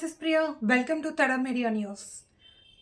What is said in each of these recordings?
This is Priya. Welcome to Tada media news.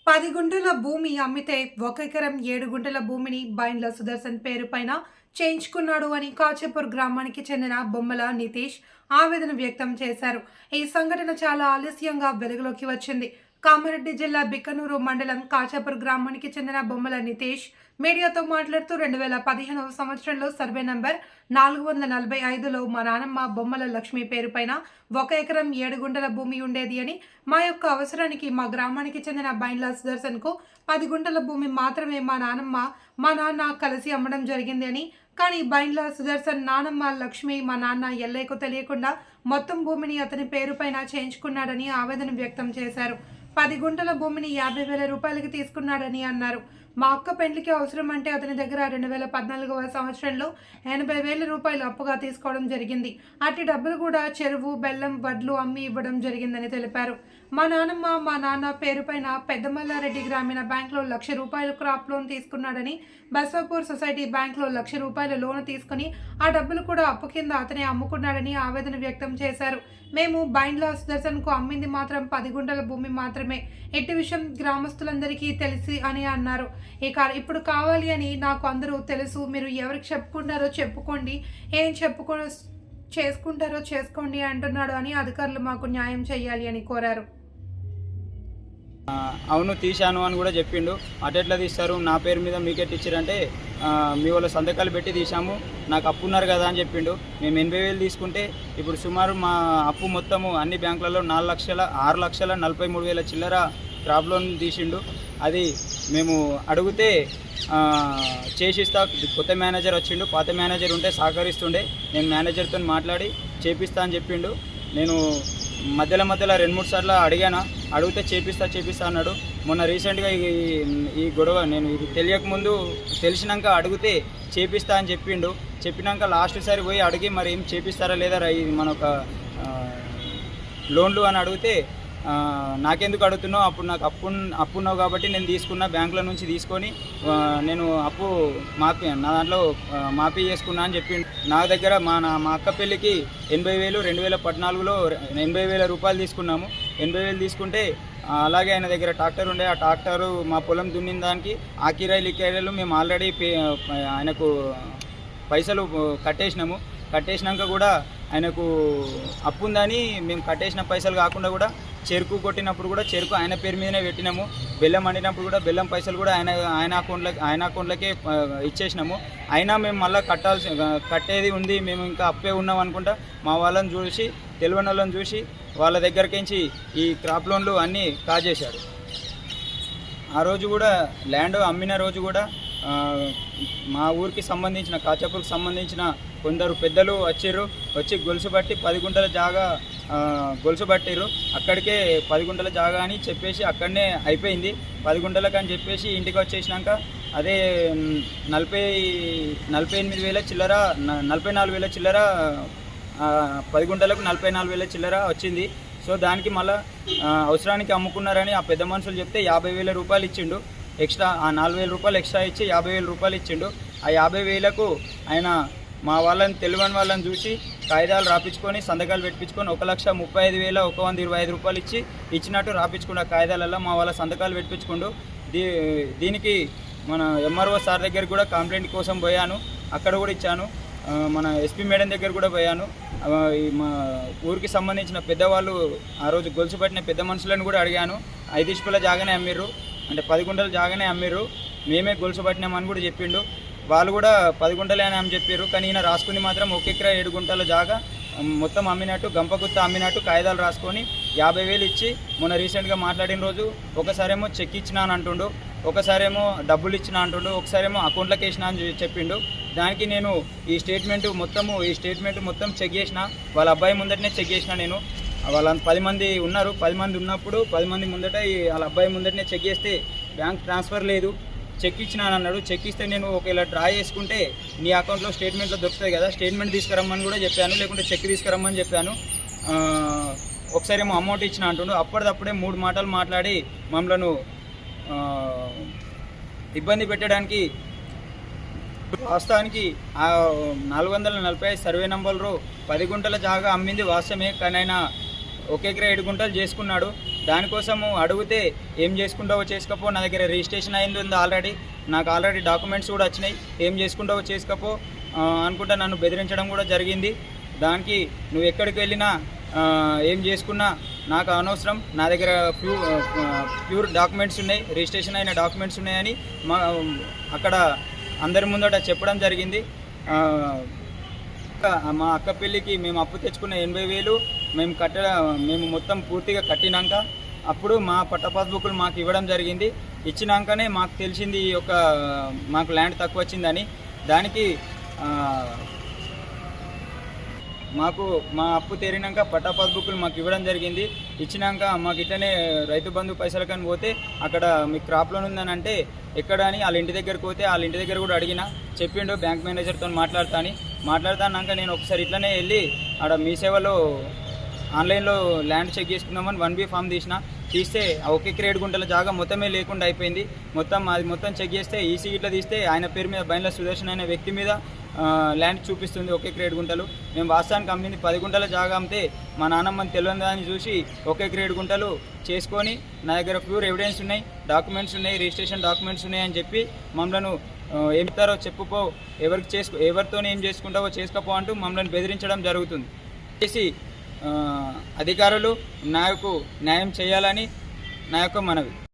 పది గుంటల భూమి అమ్మితే ఒక ఎకరం ఏడు గుంటల భూమిని బైండ్ల సుదర్శన్ పేరు పైన చేయించుకున్నాడు అని కాచేపూర్ గ్రామానికి చెందిన బొమ్మల నితీష్ ఆవేదన వ్యక్తం చేశారు. ఈ సంఘటన చాలా ఆలస్యంగా వెలుగులోకి వచ్చింది. కామారెడ్డి జిల్లా బిక్కనూరు మండలం కాచాపూర్ గ్రామానికి చెందిన బొమ్మల నితేష్ మీడియాతో మాట్లాడుతూ రెండు వేల పదిహేనవ సంవత్సరంలో సర్వే నంబర్ నాలుగు వందల నలభై ఐదులో మా నానమ్మ బొమ్మల లక్ష్మి పేరుపైన ఒక ఎకరం ఏడు గుంటల భూమి ఉండేది అని మా యొక్క అవసరానికి మా గ్రామానికి చెందిన బైండ్ల సుదర్శన్కు పది గుంటల భూమి మాత్రమే మా నానమ్మ మా నాన్న కలిసి అమ్మడం జరిగింది అని. కానీ బైండ్ల సుదర్శన్ నానమ్మ లక్ష్మి మా నాన్న ఎల్లయ్యకు తెలియకుండా మొత్తం భూమిని అతని పేరుపైన చేయించుకున్నాడని ఆవేదన వ్యక్తం చేశారు. పది గుంటల భూమిని యాభై వేల రూపాయలకి తీసుకున్నాడని అన్నారు. మా అక్క పెండ్లికి అవసరం అంటే అతని దగ్గర రెండు వేల పద్నాలుగవ సంవత్సరంలో ఎనభై వేల రూపాయలు అప్పుగా తీసుకోవడం జరిగింది. అట్టి డబ్బులు కూడా చెరువు బెల్లం వడ్లు అమ్మి ఇవ్వడం జరిగిందని తెలిపారు. మా నాన్నమ్మ మా నాన్న పేరుపైన పెద్దమల్లారెడ్డి గ్రామీణ బ్యాంక్లో లక్ష రూపాయలు క్రాప్ లోన్ తీసుకున్నాడని బసవపూర్ సొసైటీ బ్యాంక్లో లక్ష రూపాయల లోన్ తీసుకుని ఆ డబ్బులు కూడా అప్పు కింద అతనే అమ్ముకున్నాడని ఆవేదన వ్యక్తం చేశారు. మేము బైండ్లా సుదర్శన్కు అమ్మింది మాత్రం పది గుంటల భూమి మాత్రమే. ఎట్టి విషయం గ్రామస్తులందరికీ తెలిసి అని అన్నారు. ఇక ఇప్పుడు కావాలి అని నాకు అందరూ తెలుసు మీరు ఎవరికి చెప్పుకుంటారో చెప్పుకోండి ఏం చెప్పుకో చేసుకుంటారో చేసుకోండి అంటున్నాడు అని అధికారులు మాకు న్యాయం చేయాలి అని కోరారు. అవును తీశాను అని కూడా చెప్పిండు. అటెట్లా తీస్తారు? నా పేరు మీద మీకెట్ ఇచ్చారంటే మీ వాళ్ళ సంతకాలు పెట్టి తీసాము నాకు అప్పు ఉన్నారు కదా అని చెప్పిండు. మేము ఎనభై వేలు తీసుకుంటే ఇప్పుడు సుమారు మా అప్పు మొత్తము అన్ని బ్యాంకులలో నాలుగు లక్షల ఆరు లక్షల నలభై మూడు వేల చిల్లర క్రాప్ లోన్ తీసిండు. అది మేము అడిగితే చేసిస్తా కొత్త మేనేజర్ వచ్చిండు పాత మేనేజర్ ఉంటే సహకరిస్తుండే నేను మేనేజర్తో మాట్లాడి చేపిస్తా అని చెప్పిండు. నేను మధ్యలో మధ్యలో రెండు మూడు సార్లు అడిగాను అడిగితే చేపిస్తా చేపిస్తా అన్నాడు. మొన్న రీసెంట్గా ఈ ఈ గొడవ నేను ఇది తెలియకముందు తెలిసినాక అడిగితే చేపిస్తా అని చెప్పిండు. చెప్పినాక లాస్ట్ సారి పోయి అడిగి మరి ఏం చేపిస్తారా లేదా ఇది మన ఒక లోన్లు అని అడిగితే నాకెందుకు అడుగుతున్నావు? అప్పుడు నాకు అప్పు అప్పున్నావు కాబట్టి నేను తీసుకున్న బ్యాంకుల నుంచి తీసుకొని నేను అప్పు మాఫీ నా దాంట్లో మాఫీ చేసుకున్నా అని చెప్పిండు. నా దగ్గర మా నా మా అక్క పెళ్ళికి ఎనభై వేలు రెండు వేల పద్నాలుగులో ఎనభై వేల రూపాయలు తీసుకున్నాము. ఎనభై వేలు తీసుకుంటే అలాగే ఆయన దగ్గర ట్రాక్టర్ ఉండే ఆ ట్రాక్టరు మా పొలం దున్నిన దానికి ఆ కిరాయిలు ఈ కిరాయిలు మేము ఆల్రెడీ ఆయనకు పైసలు కట్టేసినాము. కట్టేసినాక కూడా ఆయనకు అప్పు ఉందని మేము కట్టేసిన పైసలు కాకుండా కూడా చెరుకు కొట్టినప్పుడు కూడా చెరుకు ఆయన పేరు మీదనే పెట్టినాము. బెల్లం వండినప్పుడు కూడా బెల్లం పైసలు కూడా ఆయన ఆయన అకౌంట్లకి ఆయన అకౌంట్లకే ఇచ్చేసినాము. అయినా మేము మళ్ళీ కట్టాల్సి కట్టేది ఉంది. మేము ఇంకా అప్పే ఉన్నాం అనుకుంటా. మా వాళ్ళని చూసి తెలివని వాళ్ళని చూసి వాళ్ళ దగ్గరకించి ఈ క్రాప్ లోన్లు అన్నీ కాజేశారు. ఆ రోజు కూడా ల్యాండ్ అమ్మిన రోజు కూడా మా ఊరికి సంబంధించిన కాచాపూర్కి సంబంధించిన కొందరు పెద్దలు వచ్చారు. వచ్చి గొలుసు పట్టి పది గుంటల జాగా గొలుసు పట్టిరు అక్కడికే పది గుంటల జాగా అని చెప్పేసి అక్కడనే అయిపోయింది. పది గుంటలకు అని చెప్పేసి ఇంటికి వచ్చేసినాక అదే నలభై నలభై ఎనిమిది వేల చిల్లర నలభై నాలుగు వేల చిల్లర పది గుంటలకు నలభై నాలుగు వేల చిల్లర వచ్చింది. సో దానికి మళ్ళీ అవసరానికి అమ్ముకున్నారని ఆ పెద్ద మనుషులు చెప్తే యాభై వేల రూపాయలు ఇచ్చిండు. ఎక్స్ట్రా ఆ నాలుగు వేల రూపాయలు ఎక్స్ట్రా ఇచ్చి యాభై వేల రూపాయలు ఇచ్చిండు. ఆ యాభై వేలకు ఆయన మా వాళ్ళని తెలియని వాళ్ళని చూసి కాగితాలు రాపించుకొని సంతకాలు పెట్టించుకొని ఒక లక్ష ముప్పై ఐదు వేల ఒక వంద ఇరవై ఐదు రూపాయలు ఇచ్చి ఇచ్చినట్టు రాపించుకుండు ఆ కాగితాలలో మా వాళ్ళ సంతకాలు పెట్టించుకుండు దీ దీనికి మన ఎంఆర్ఓ సార్ దగ్గర కూడా కంప్లైంట్ కోసం పోయాను. అక్కడ కూడా ఇచ్చాను. మన ఎస్పీ మేడం దగ్గర కూడా పోయాను. మా ఊరికి సంబంధించిన పెద్దవాళ్ళు ఆ రోజు గొలుసు పట్టిన పెద్ద మనుషులను కూడా అడిగాను. ఐదు ఇష్పుల జాగానే అమ్మిర్రు. అంటే పది గుంటల జాగానే అమ్మిర్రు. మేమే గొలుసు పట్టినామని కూడా చెప్పిండు. వాళ్ళు కూడా పది గుంటలే అని అని చెప్పారు కానీ ఈయన రాసుకుని మాత్రం ఒక ఎకరా ఏడు గుంటల జాగా మొత్తం అమ్మినట్టు గంపగుత్త అమ్మినట్టు కాగితాలు రాసుకొని యాభై వేలు ఇచ్చి మొన్న రీసెంట్గా మాట్లాడిన రోజు ఒకసారేమో చెక్ ఇచ్చిన అని అంటుండు ఒకసారేమో డబ్బులు ఇచ్చిన అంటుండు ఒకసారేమో అకౌంట్లోకి వేసిన అని చెప్పిండు. దానికి నేను ఈ స్టేట్మెంట్ మొత్తము ఈ స్టేట్మెంట్ మొత్తం చెక్ చేసిన వాళ్ళ అబ్బాయి ముందటనే చెక్ చేసిన నేను. వాళ్ళ పది మంది ఉన్నారు పది మంది ఉన్నప్పుడు పది మంది ముందట ఈ వాళ్ళ అబ్బాయి ముందటనే చెక్ చేస్తే బ్యాంక్ ట్రాన్స్ఫర్ లేదు. చెక్ ఇచ్చినాను అన్నాడు చెక్ ఇస్తే నేను ఒకవేళ డ్రా చేసుకుంటే నీ అకౌంట్లో స్టేట్మెంట్లో దొరుకుతాయి కదా. స్టేట్మెంట్ తీసుకురమ్మని కూడా చెప్పాను. లేకుంటే చెక్ తీసుకురమ్మని చెప్పాను. ఒకసారి ఏమో అమౌంట్ ఇచ్చిన అంటుండు. అప్పటిదప్పుడే మూడు మాటలు మాట్లాడి మమ్మలను ఇబ్బంది పెట్టడానికి వాస్తవానికి ఆ నాలుగు వందల నలభై ఐదు సర్వే నంబర్లో పది గుంటల జాగా అమ్మింది వాస్తవమే. కానీ ఆయన ఒకే ఏడు గుంటలు చేసుకున్నాడు. దానికోసము అడిగితే ఏం చేసుకుంటావో చేసుకపో నా దగ్గర రిజిస్ట్రేషన్ అయింది ఉంది ఆల్రెడీ. నాకు ఆల్రెడీ డాక్యుమెంట్స్ కూడా వచ్చినాయి. ఏం చేసుకుంటావో చేసుకపో అనుకుంటా నన్ను బెదిరించడం కూడా జరిగింది. దానికి నువ్వు ఎక్కడికి వెళ్ళినా ఏం చేసుకున్నా నాకు అనవసరం. నా దగ్గర ప్యూ ప్యూర్ డాక్యుమెంట్స్ ఉన్నాయి రిజిస్ట్రేషన్ అయిన డాక్యుమెంట్స్ ఉన్నాయని మా అక్కడ అందరి ముందట చెప్పడం జరిగింది. మా అక్క పెళ్ళికి మేము అప్పు తెచ్చుకున్న ఎనభై వేలు మేము కట్ట మేము మొత్తం పూర్తిగా కట్టినాక అప్పుడు మా పట్ట పాస్బుక్లు మాకు ఇవ్వడం జరిగింది. ఇచ్చినాకనే మాకు తెలిసింది ఈ యొక్క మాకు ల్యాండ్ తక్కువ వచ్చిందని. దానికి మాకు మా అప్పు తీరినాక పట్టా పాస్బుక్లు మాకు ఇవ్వడం జరిగింది. ఇచ్చినాక మాకు ఇట్లనే రైతు బంధు పైసలు కానీ పోతే అక్కడ మీ క్రాప్ లోన్ ఉందని అంటే ఎక్కడ అని వాళ్ళ ఇంటి దగ్గరకు పోతే వాళ్ళ ఇంటి దగ్గర కూడా అడిగిన. చెప్పిండు బ్యాంక్ మేనేజర్తో మాట్లాడతా అని మాట్లాడతానాక నేను ఒకసారి ఇట్లనే వెళ్ళి ఆడ మీ సేవలో ఆన్లైన్లో ల్యాండ్ చెక్ చేసుకున్నామని వన్ బి ఫామ్ తీసిన. తీస్తే ఆ ఒకే క్రేడ్ గుంటల జాగా మొత్తమే లేకుండా అయిపోయింది. మొత్తం అది మొత్తం చెక్ చేస్తే ఈసీ ఇట్లా తీస్తే ఆయన పేరు మీద బైన్ల సుదర్శన్ అనే వ్యక్తి మీద ల్యాండ్ చూపిస్తుంది ఒకే ఏడు గుంటలు. మేము వాస్తవానికి అమ్మింది పది గుంటల జాగా అమ్మితే మా నాన్నమ్మని తెలియదా అని చూసి ఒకే ఏడు గుంటలు చేసుకొని నా దగ్గర ప్యూర్ ఎవిడెన్స్ ఉన్నాయి డాక్యుమెంట్స్ ఉన్నాయి రిజిస్ట్రేషన్ డాక్యుమెంట్స్ ఉన్నాయి అని చెప్పి మమ్మల్ని ఏమిస్తారో చెప్పుపో చెప్పుకో ఎవరికి చేసుకో ఎవరితో ఏం చేసుకుంటావో చేసుకోపో అంటూ మమ్మల్ని బెదిరించడం జరుగుతుంది. చేసి అధికారులు నాకు న్యాయం చేయాలని నా యొక్క మనవి.